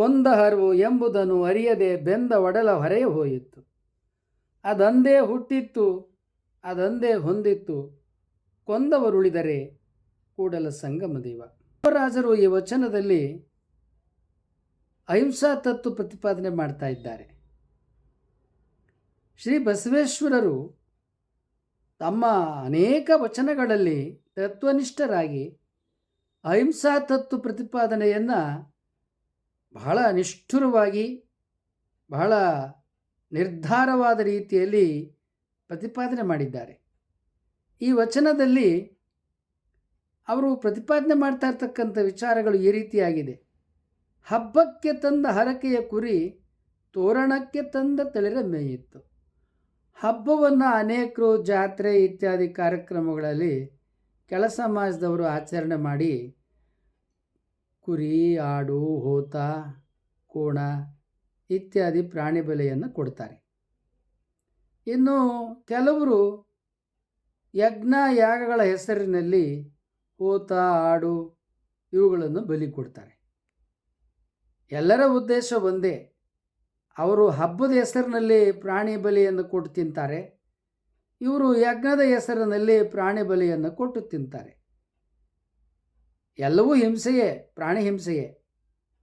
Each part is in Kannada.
ಕೊಂದಹರು ಎಂಬುದನ್ನು ಅರಿಯದೆ ಬೆಂದ ಒಡಲ ಹೊರೆಯ ಹೋಯಿತು. ಅದಂದೇ ಹುಟ್ಟಿತ್ತು, ಅದಂದೇ ಹೊಂದಿತ್ತು. ಕೊಂದವರುಳಿದರೆ ಕೂಡಲ ಸಂಗಮ ದೇವ. ರಾಜರು ಈ ವಚನದಲ್ಲಿ ಅಹಿಂಸಾ ತತ್ವ ಪ್ರತಿಪಾದನೆ ಮಾಡ್ತಾ ಇದ್ದಾರೆ. ಶ್ರೀ ಬಸವೇಶ್ವರರು ತಮ್ಮ ಅನೇಕ ವಚನಗಳಲ್ಲಿ ತತ್ವನಿಷ್ಠರಾಗಿ ಅಹಿಂಸಾ ತತ್ವ ಪ್ರತಿಪಾದನೆಯನ್ನು ಬಹಳ ನಿಷ್ಠುರವಾಗಿ, ಬಹಳ ನಿರ್ಧಾರವಾದ ರೀತಿಯಲ್ಲಿ ಪ್ರತಿಪಾದನೆ ಮಾಡಿದ್ದಾರೆ. ಈ ವಚನದಲ್ಲಿ ಅವರು ಪ್ರತಿಪಾದನೆ ಮಾಡ್ತಾ ಇರ್ತಕ್ಕಂಥ ವಿಚಾರಗಳು ಈ ರೀತಿಯಾಗಿದೆ. ಹಬ್ಬಕ್ಕೆ ತಂದ ಹರಕೆಯ ಕುರಿ ತೋರಣಕ್ಕೆ ತಂದ ತಳಿರ ಮೇಯಿತ್ತು. ಹಬ್ಬವನ್ನು ಅನೇಕರು ಜಾತ್ರೆ ಇತ್ಯಾದಿ ಕಾರ್ಯಕ್ರಮಗಳಲ್ಲಿ ಕೆಳ ಸಮಾಜದವರು ಆಚರಣೆ ಮಾಡಿ ಕುರಿ, ಆಡು, ಹೋತ, ಕೋಣ ಇತ್ಯಾದಿ ಪ್ರಾಣಿ ಬೆಲೆಯನ್ನು ಕೊಡ್ತಾರೆ. ಇನ್ನು ಕೆಲವರು ಯಜ್ಞ ಯಾಗಗಳ ಹೆಸರಿನಲ್ಲಿ ಹೋತ, ಆಡು ಇವುಗಳನ್ನು ಬಲಿ ಕೊಡ್ತಾರೆ. ಎಲ್ಲರ ಉದ್ದೇಶ ಒಂದೇ. ಅವರು ಹಬ್ಬದ ಹೆಸರಿನಲ್ಲಿ ಪ್ರಾಣಿ ಬಲಿಯನ್ನು ಕೊಟ್ಟು ತಿಂತಾರೆ. ಇವರು ಯಜ್ಞದ ಹೆಸರಿನಲ್ಲಿ ಪ್ರಾಣಿ ಬಲಿಯನ್ನು ಕೊಟ್ಟು ತಿಂತಾರೆ. ಎಲ್ಲವೂ ಹಿಂಸೆಯೇ, ಪ್ರಾಣಿ ಹಿಂಸೆಯೇ.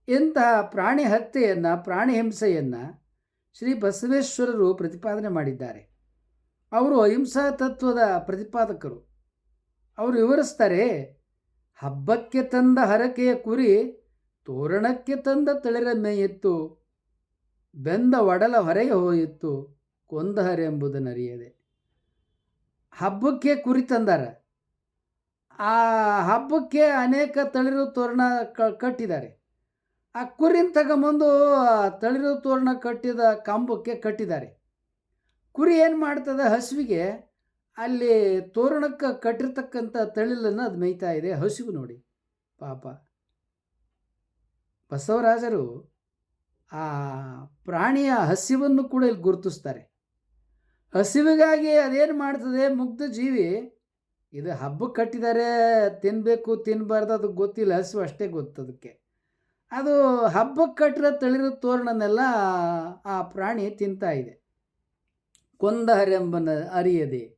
ಇಂತಹ ಪ್ರಾಣಿ ಹತ್ಯೆಯನ್ನು, ಪ್ರಾಣಿ ಹಿಂಸೆಯನ್ನು ಶ್ರೀ ಬಸವೇಶ್ವರರು ಪ್ರತಿಪಾದನೆ ಮಾಡಿದ್ದಾರೆ. ಅವರು ಅಹಿಂಸಾ ತತ್ವದ ಪ್ರತಿಪಾದಕರು. ಅವರು ವಿವರಿಸ್ತಾರೆ, ಹಬ್ಬಕ್ಕೆ ತಂದ ಹರಕೆಯ ಕುರಿ ತೋರಣಕ್ಕೆ ತಂದ ತಳಿರ ಮೇಯಿತ್ತು, ಬೆಂದ ಒಡಲ ಹೊರೆಗೆ ಹೋಯಿತ್ತು ಕೊಂದಹರೆಂಬುದನ್ನರಿಯದೆ ಹಬ್ಬಕ್ಕೆ ಕುರಿ ತಂದಾರ. ಆ ಹಬ್ಬಕ್ಕೆ ಅನೇಕ ತಳಿರು ತೋರಣ ಕಟ್ಟಿದ್ದಾರೆ. ಆ ಕುರಿನ ತಗೊಂಬಂದು ತಳಿರು ತೋರಣ ಕಟ್ಟಿದ ಕಂಬಕ್ಕೆ ಕಟ್ಟಿದ್ದಾರೆ. ಕುರಿ ಏನು ಮಾಡ್ತದೆ ಹಸುವಿಗೆ, ಅಲ್ಲಿ ತೋರಣಕ್ಕೆ ಕಟ್ಟಿರ್ತಕ್ಕಂಥ ತಳಿಲನ್ನು ಅದು ಮೇಯ್ತಾ ಇದೆ ಹಸುವು ನೋಡಿ. ಪಾಪ. ಬಸವರಾಜರು ಆ ಪ್ರಾಣಿಯ ಹಸಿವನ್ನು ಕೂಡ ಇಲ್ಲಿ ಗುರುತಿಸ್ತಾರೆ. ಹಸಿವಿಗಾಗಿ ಅದೇನು ಮಾಡ್ತದೆ ಮುಗ್ಧ ಜೀವಿ ಇದು ಹಬ್ಬಕ್ಕೆ ಕಟ್ಟಿದ್ದಾರೆ ತಿನ್ನಬೇಕು ತಿನ್ನಬಾರ್ದು ಅದು ಗೊತ್ತಿಲ್ಲ, ಹಸು ಅಷ್ಟೇ ಗೊತ್ತು ಅದಕ್ಕೆ. ಅದು ಹಬ್ಬಕ್ಕೆ ಕಟ್ಟಿರೋ ತಳಿರೋ ತೋರಣನೆಲ್ಲ ಆ ಪ್ರಾಣಿ ತಿಂತಾ ಇದೆ. ಕೊಂದಹರೆಂಬನ ಅರಿಯದೆ.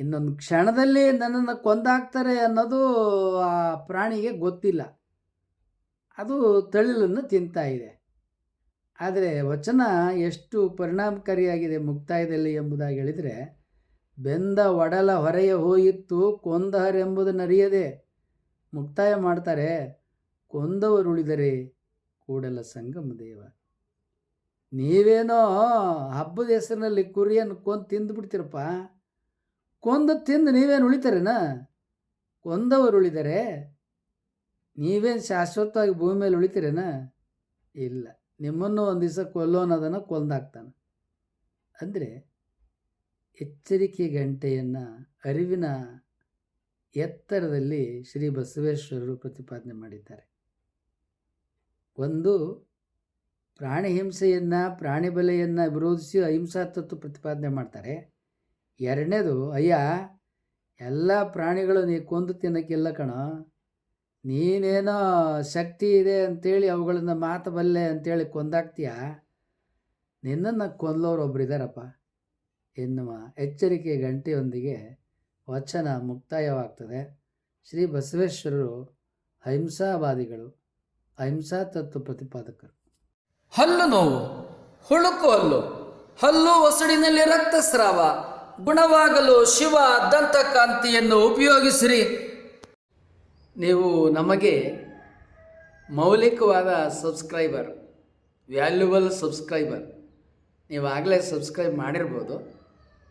ಇನ್ನೊಂದು ಕ್ಷಣದಲ್ಲಿ ನನ್ನನ್ನು ಕೊಂದಾಕ್ತಾರೆ ಅನ್ನೋದು ಆ ಪ್ರಾಣಿಗೆ ಗೊತ್ತಿಲ್ಲ. ಅದು ತಳಿಲನ್ನು ತಿಂತಾ ಇದೆ. ಆದರೆ ವಚನ ಎಷ್ಟು ಪರಿಣಾಮಕಾರಿಯಾಗಿದೆ ಮುಕ್ತಾಯದಲ್ಲಿ ಎಂಬುದಾಗಿ ಹೇಳಿದರೆ ಬೆಂದ ಒಡಲ ಹೊರೆಯ ಹೋಯಿತ್ತು ಕೊಂದಹರೆಂಬುದನ್ನರಿಯದೆ ಮುಕ್ತಾಯ ಮಾಡ್ತಾರೆ ಕೊಂದವರುಳಿದರೆ ಕೂಡಲ ಸಂಗಮ ದೇವ. ನೀವೇನೋ ಹಬ್ಬದ ಹೆಸರಿನಲ್ಲಿ ಕುರಿಯನ್ನು ಕೊಂದು ತಿಂದುಬಿಡ್ತೀರಪ್ಪ. ಕೊಂದು ತಿಂದು ನೀವೇನು ಉಳಿತಾರೇನ? ಕೊಂದವರು ಉಳಿದರೆ ನೀವೇನು ಶಾಶ್ವತವಾಗಿ ಭೂಮಿ ಮೇಲೆ ಉಳಿತೀರೇನ? ಇಲ್ಲ. ನಿಮ್ಮನ್ನು ಒಂದು ದಿವಸ ಕೊಲ್ಲೋನದನ್ನು ಕೊಂದಾಕ್ತಾನೆ. ಅಂದರೆ ಎಚ್ಚರಿಕೆ ಗಂಟೆಯನ್ನು ಅರಿವಿನ ಎತ್ತರದಲ್ಲಿ ಶ್ರೀ ಬಸವೇಶ್ವರರು ಪ್ರತಿಪಾದನೆ ಮಾಡಿದ್ದಾರೆ. ಒಂದು ಪ್ರಾಣಿ ಹಿಂಸೆಯನ್ನು ಪ್ರಾಣಿ ಬಲೆಯನ್ನು ವಿರೋಧಿಸಿ ಅಹಿಂಸಾ ತತ್ವ ಪ್ರತಿಪಾದನೆ ಮಾಡ್ತಾರೆ. ಎರಡನೇದು, ಅಯ್ಯ, ಎಲ್ಲ ಪ್ರಾಣಿಗಳು ನೀ ಕೊಂದು ತಿನ್ನೋಕ್ಕಿಲ್ಲ ಕಣ. ನೀನೇನೋ ಶಕ್ತಿ ಇದೆ ಅಂತೇಳಿ ಅವುಗಳನ್ನು ಮಾತು ಬಲ್ಲೆ ಅಂತೇಳಿ ಕೊಂದಾಕ್ತೀಯ? ನಿನ್ನನ್ನು ಕೊಂದೋರು ಒಬ್ರು ಇದ್ದಾರಪ್ಪ ಎನ್ನುವ ಎಚ್ಚರಿಕೆ ಗಂಟೆಯೊಂದಿಗೆ ವಚನ ಮುಕ್ತಾಯವಾಗ್ತದೆ. ಶ್ರೀ ಬಸವೇಶ್ವರರು ಅಹಿಂಸಾವಾದಿಗಳು, ಅಹಿಂಸಾ ತತ್ವ ಪ್ರತಿಪಾದಕರು. ಹಲ್ಲು ನೋವು, ಹುಳುಕು ಹಲ್ಲು ಹಲ್ಲು ಒಸಡಿನಲ್ಲಿ ರಕ್ತಸ್ರಾವ, ಗುಣವಾಗಲು ಶಿವ ದಂತಕಾಂತಿಯನ್ನು ಉಪಯೋಗಿಸಿರಿ. ನೀವು ನಮಗೆ ಮೌಲಿಕವಾದ ಸಬ್ಸ್ಕ್ರೈಬರ್, ವ್ಯಾಲ್ಯೂಬಲ್ ಸಬ್ಸ್ಕ್ರೈಬರ್ ನೀವು ಆಗಲೇ ಸಬ್ಸ್ಕ್ರೈಬ್ ಮಾಡಿರ್ಬೋದು.